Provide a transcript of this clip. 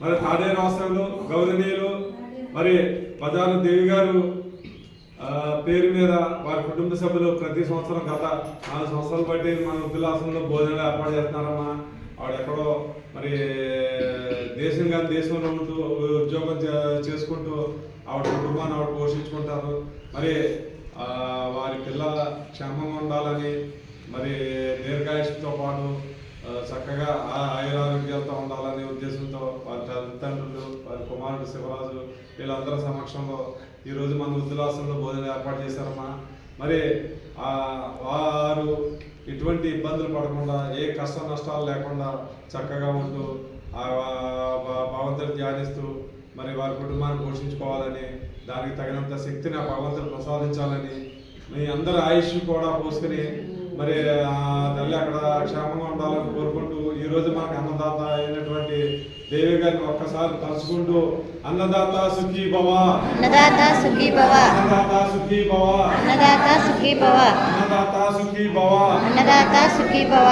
మరి తాడే రాష్ట్రంలో గౌరవనీయులు మరి ప్రధాన దేవి గారు పేరు మీద వారి కుటుంబ సభ్యులు ప్రతి సంవత్సరం గత నాలుగు సంవత్సరాలు బట్టి మన ఉద్దులాసంలో భోజనాలు ఏర్పాటు చేస్తున్నారమ్మా. ఆవిడ ఎక్కడో మరి దేశం కానీ దేశంలో ఉంటూ ఉద్యోగం చే- చేసుకుంటూ ఆవిడ కుటుంబాన్ని ఆవిడ పోషించుకుంటారు. మరి వారి పిల్లల క్షేమంగా ఉండాలని మరి దీర్ఘాయుషతో పాటు ఆ, చక్కగా ఆ- ఉద్దేశంతో వారి తల్లిదండ్రులు వారి కుమారుడు శివరాజు వీళ్ళందరి సమక్షంలో ఈరోజు మన వృద్ధులాసంలో భోజనం ఏర్పాటు చేశారమ్మా. మరి ఆ వారు ఎటువంటి ఇబ్బందులు పడకుండా ఏ కష్ట నష్టాలు లేకుండా చక్కగా ఉంటూ ఆ ధ్యానిస్తూ మరి వారి కుటుంబాన్ని పోషించుకోవాలని దానికి తగినంత శక్తిని ఆ భగవంతుడు ప్రసాదించాలని మీ అందరి ఆయుష్ కూడా పోసుకుని మరి తల్లి అక్కడ క్షేమంగా ఉండాలని కోరుకుంటూ ఈ రోజు మనకు అన్నదాత అయినటువంటి దేవి గారిని ఒక్కసారి తలుచుకుంటూ అన్నదాత సుఖీ భవ. అన్నదాత సుఖీ భవ. అన్నదాత సుఖీ భవ. అన్నదాత సుఖీ భవ. అన్నదాత సుఖీ భవ. అన్నదాత సుఖీ భవ.